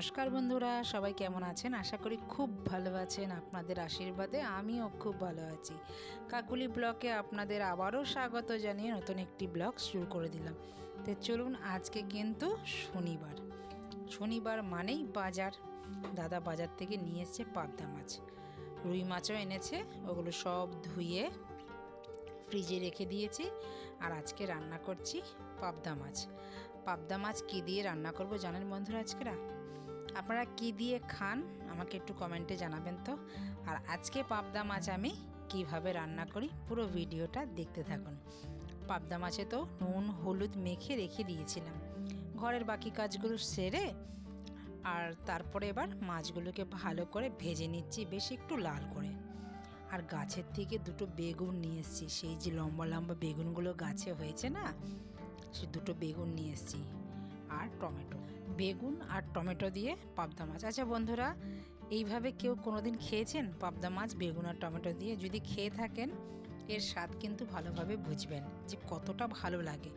নমস্কার বন্ধুরা, সবাই কেমন আছেন? আশা করি খুব ভালো আছেন, আপনাদের আশীর্বাদে আমিও খুব ভালো আছি। কাকুলি ব্লকে আপনাদের আবারও স্বাগত জানিয়ে নতুন একটি ব্লগ শুরু করে দিলাম। তো চলুন, আজকে কিন্তু শনিবার। শনিবার মানেই বাজার। দাদা বাজার থেকে নিয়ে এসছে পাবদা মাছ। রুই মাছও এনেছে, ওগুলো সব ধুয়ে ফ্রিজে রেখে দিয়েছি আর আজকে রান্না করছি পাবদা মাছ। পাবদা মাছ কী দিয়ে রান্না করব জানেন বন্ধুরা আজকেরা? আপনারা কি দিয়ে খান, আমাকে একটু কমেন্টে জানাবেন তো। আর আজকে পাবদা মাছ আমি কীভাবে রান্না করি, পুরো ভিডিওটা দেখতে থাকুন। পাবদা মাছে তো নুন, হলুদ মেখে রেখে দিয়েছিলাম। ঘরের বাকি কাজগুলো সেরে আর তারপরে এবার মাছগুলোকে ভালো করে ভেজে নিচ্ছি, বেশ একটু লাল করে। আর গাছের থেকে দুটো বেগুন নিয়ে এসেছি, সেই যে লম্বা লম্বা বেগুনগুলো গাছে হয়েছে না, সে দুটো বেগুন নিয়ে এসেছি। আর টমেটো। বেগুন আর টমেটো দিয়ে পাবদা মাছ। আচ্ছা বন্ধুরা, এইভাবে কেউ কোনোদিন খেয়েছেন পাবদা মাছ, বেগুন আর টমেটো দিয়ে? যদি খেয়ে থাকেন, এর স্বাদ কিন্তু ভালোভাবে বুঝবেন যে কতটা ভালো লাগে।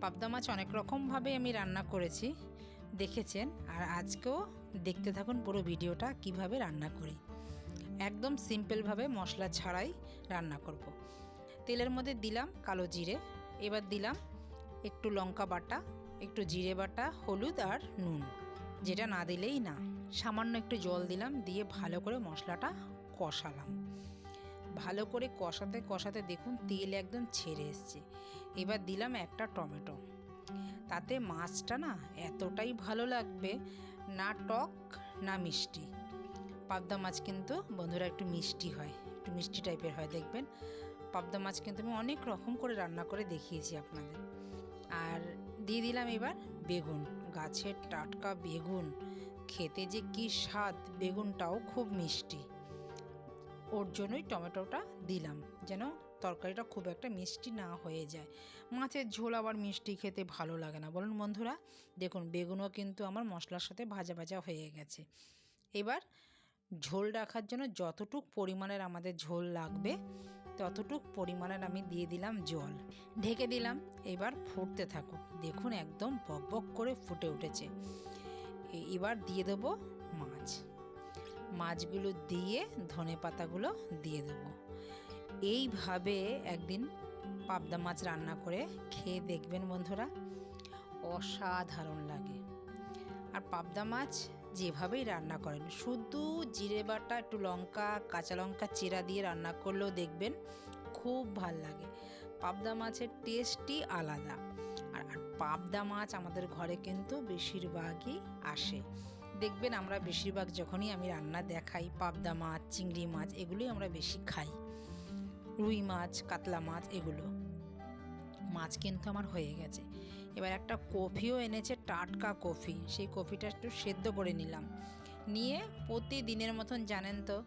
পাবদা মাছ অনেক রকমভাবে আমি রান্না করেছি, দেখেছেন। আর আজকেও দেখতে থাকুন পুরো ভিডিওটা, কীভাবে রান্না করি। একদম সিম্পলভাবে মশলা ছাড়াই রান্না করব। তেলের মধ্যে দিলাম কালো জিরে, এবার দিলাম একটু লঙ্কা বাটা একটু জিরে বাটা, হলুদ আর নুন। যেটা না দিলেই না। সামান্য একটু জল দিলাম, দিয়ে ভালো করে মশলাটা কষালাম। ভালো করে কষাতে কষাতে দেখুন তেল একদম ছেড়ে এসছে। এবার দিলাম একটা টমেটো। তাতে মাছটা না এতটাই ভালো লাগবে, না টক, না মিষ্টি। পাবদা মাছ কিন্তু, বন্ধুরা একটু মিষ্টি হয়, একটু মিষ্টি টাইপের হয়, দেখবেন। পাবদা মাছ কিন্তু আমি অনেক রকম করে রান্না করে দেখিয়েছি আপনাদের। আর দিয়ে দিলাম এবার বেগুন। গাছের টাটকা বেগুন। খেতে যে কী স্বাদ, বেগুনটাও খুব মিষ্টি। ওর জন্যই টমেটোটা দিলাম, যেন তরকারিটা খুব একটা মিষ্টি না হয়ে যায়। মাছের ঝোল আবার মিষ্টি খেতে ভালো লাগে না। বলুন বন্ধুরা, দেখুন, বেগুনও কিন্তু আমার মশলার সাথে ভাজা ভাজা হয়ে গেছে। এবার ঝোল রাখার জন্য যতটুক পরিমাণের আমাদের ঝোল লাগবে ততটুক পরিমাণের আমি দিয়ে দিলাম জল। ঢেকে দিলাম, এবার ফুটতে থাকুক। দেখুন একদম বক করে ফুটে উঠেছে। এবার দিয়ে দেবো মাছ। মাছগুলো দিয়ে ধনে পাতাগুলো দিয়ে দেবো। এইভাবে একদিন পাবদা মাছ রান্না করে খেয়ে দেখবেন বন্ধুরা, অসাধারণ লাগে। আর পাবদা মাছ যেভাবেই রান্না করেন, শুধু জিরে বাটা, একটু লঙ্কা, কাঁচা লঙ্কা চিরা দিয়ে রান্না করলেও দেখবেন খুব ভালো লাগে। পাবদা মাছের টেস্টই আলাদা। আর পাবদা মাছ আমাদের ঘরে কিন্তু বেশিরভাগই আসে। দেখবেন আমরা বেশিরভাগ যখনই আমি রান্না দেখাই, পাবদা মাছ, চিংড়ি মাছ, এগুলোই আমরা বেশি খাই। রুই মাছ, কাতলা মাছ, এগুলো। মাছ কিন্তু আমার হয়ে গেছে। এবার একটা কফিও এনেছে, টাটকা কফি। সেই কফিটা একটু সেদ্ধ করে নিলাম। নিয়ে প্রতিদিনের মতন জানেন তো,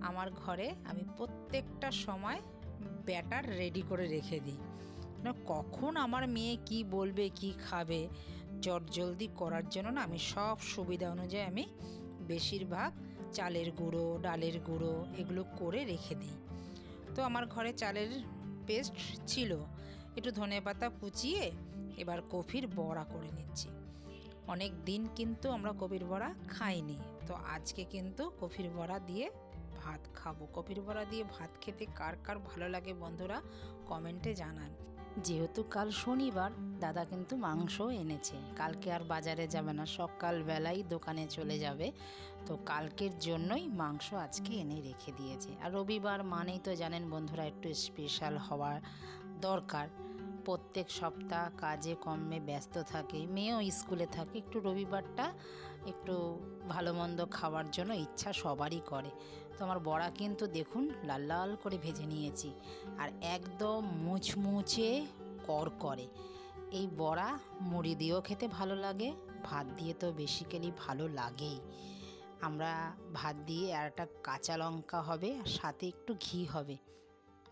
আমার ঘরে আমি প্রত্যেকটা সময় ব্যাটার রেডি করে রেখে দিই। না, কখন আমার মেয়ে কি বলবে, কি খাবে চট জলদি করার জন্য না আমি সব সুবিধা অনুযায়ী আমি বেশিরভাগ চালের গুঁড়ো, ডালের গুঁড়ো এগুলো করে রেখে দিই। তো আমার ঘরে চালের পেস্ট ছিল। একটু ধনে পাতা কুচিয়ে এবার কফির বড়া করে নিচ্ছি। অনেক দিন কিন্তু আমরা কফির বড়া খাইনি। তো আজকে কিন্তু কফির বড়া দিয়ে ভাত খাব। কফির বড়া দিয়ে ভাত খেতে কার কার ভালো লাগে বন্ধুরা কমেন্টে জানান। যেহেতু কাল শনিবার, দাদা কিন্তু মাংস এনেছে। কালকে আর বাজারে যাবে না, সকালবেলাই দোকানে চলে যাবে। তো কালকের জন্যই মাংস আজকে এনে রেখে দিয়েছে। আর রবিবার মানেই তো জানেন বন্ধুরা একটু স্পেশাল হওয়ার দরকার। প্রত্যেক সপ্তাহ কাজে কর্মে ব্যস্ত থাকে, মেয়েও স্কুলে থাকে, একটু রবিবারটা একটু ভালো মন্দ খাওয়ার জন্য ইচ্ছা সবারই করে। তো আমার বড়া কিন্তু দেখুন লাল লাল করে ভেজে নিয়েছি আর একদম মুচমুচে কর করে। এই বড়া মুড়ি দিয়েও খেতে ভালো লাগে, ভাত দিয়ে তো বেসিক্যালি ভালো লাগেই। আমরা ভাত দিয়ে আর একটা কাঁচা লঙ্কা হবে আর সাথে একটু ঘি হবে।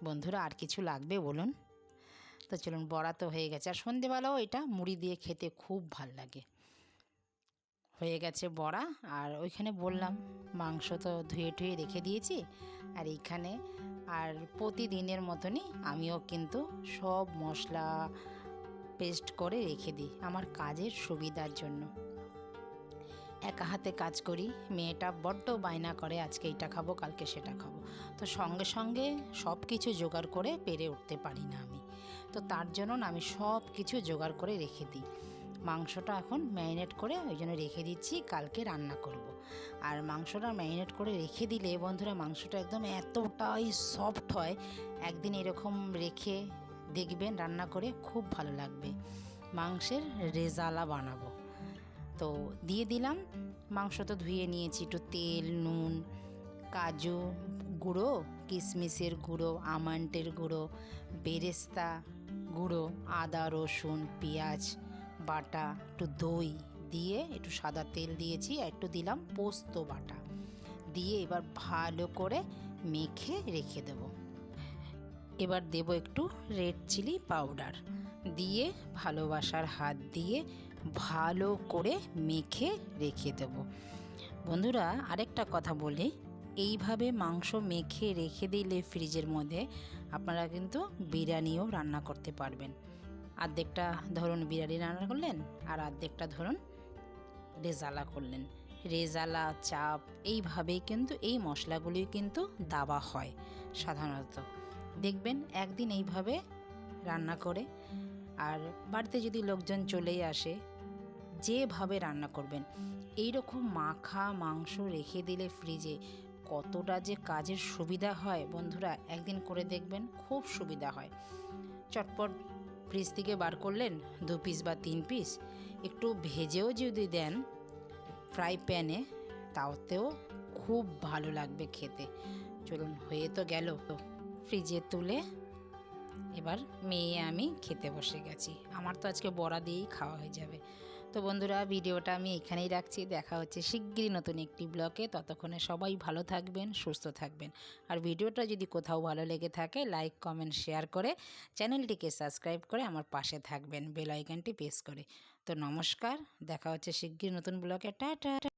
বন্ধুরা আর কিছু লাগবে বলুন? তো চলুন বড়া তো হয়ে গেছে। আর সন্ধেবেলাও এটা মুড়ি দিয়ে খেতে খুব ভালো লাগে। হয়ে গেছে বড়া। আর ওইখানে বললাম, মাংস তো ধুয়ে টুয়ে রেখে দিয়েছি। আর এইখানে আর প্রতিদিনের মতনই আমিও কিন্তু সব মশলা পেস্ট করে রেখে দিই আমার কাজের সুবিধার জন্য। একা হাতে কাজ করি, মেয়েটা বড্ড বায়না করে, আজকে এটা খাব, কালকে সেটা খাব। তো সঙ্গে সঙ্গে সব কিছু জোগাড় করে পেরে উঠতে পারি না আমি। তো তার জন্য আমি সব কিছু জোগাড় করে রেখে দিই। মাংসটা এখন ম্যারিনেট করে ওই জন্য রেখে দিচ্ছি, কালকে রান্না করব। আর মাংসটা ম্যারিনেট করে রেখে দিলে বন্ধুরা, মাংসটা একদম এতটাই সফট হয়, একদিন এরকম রেখে দেখবেন, রান্না করে খুব ভালো লাগবে। মাংসের রেজালা বানাবো। তো দিয়ে দিলাম। মাংস তো ধুয়ে নিয়েছি, একটু তেল, নুন, কাজু গুঁড়ো কিশমিশের গুঁড়ো, আমন্ডের গুঁড়ো, বেরেস্তা গুঁড়ো, আদা, রসুন, পেঁয়াজ, বাটা, একটু দই দিয়ে একটু সাদা তেল দিয়েছি, আর একটু দিলাম পোস্ত বাটা। দিয়ে এবার ভালো করে মেখে রেখে দেব। এবার দেব একটু রেড চিলি পাউডার দিয়ে ভালোবাসার হাত দিয়ে ভালো করে মেখে রেখে দেব। বন্ধুরা, আরেকটা কথা বলি। এইভাবে মাংস মেখে রেখে দিলে ফ্রিজের মধ্যে আপনারা কিন্তু বিরিয়ানিও রান্না করতে পারবেন। আর্ধেকটা ধরুন বিরিয়ানি রান্না করলেন, আর আর্ধেকটা ধরুন রেজালা করলেন। রেজালা, চাপ, এইভাবেই কিন্তু এই মশলাগুলি কিন্তু দাবা হয় সাধারণত। দেখবেন একদিন এইভাবে রান্না করে, আর বাড়িতে যদি লোকজন চলেই আসে যেভাবে রান্না করবেন। এই রকম মাখা মাংস রেখে দিলে ফ্রিজে কতটা যে কাজের সুবিধা হয় বন্ধুরা, একদিন করে দেখবেন খুব সুবিধা হয়। চটপট ফ্রিজ থেকে বার করলেন দু পিস বা তিন পিস একটু ভেজেও যদি দেন ফ্রাই প্যানে তাওতেও খুব ভালো লাগবে খেতে। চলুন, হয়ে তো গেল। ফ্রিজে তুলে এবার মেয়ে আমি খেতে বসে গেছি। আমার তো আজকে বড়া দিয়েই খাওয়া হয়ে যাবে। তো বন্ধুরা, ভিডিওটা আমি এখানেই রাখছি। দেখা হচ্ছে শিগগিরই নতুন একটি ব্লকে ততক্ষণে সবাই ভালো থাকবেন, সুস্থ থাকবেন। আর ভিডিওটা যদি কোথাও ভালো লেগে থাকে, লাইক, কমেন্ট, শেয়ার করে চ্যানেলটিকে সাবস্ক্রাইব করে আমার পাশে থাকবেন, বেল প্রেস করে। তো নমস্কার, দেখা হচ্ছে শিগগির নতুন ব্লকে টা টাটা!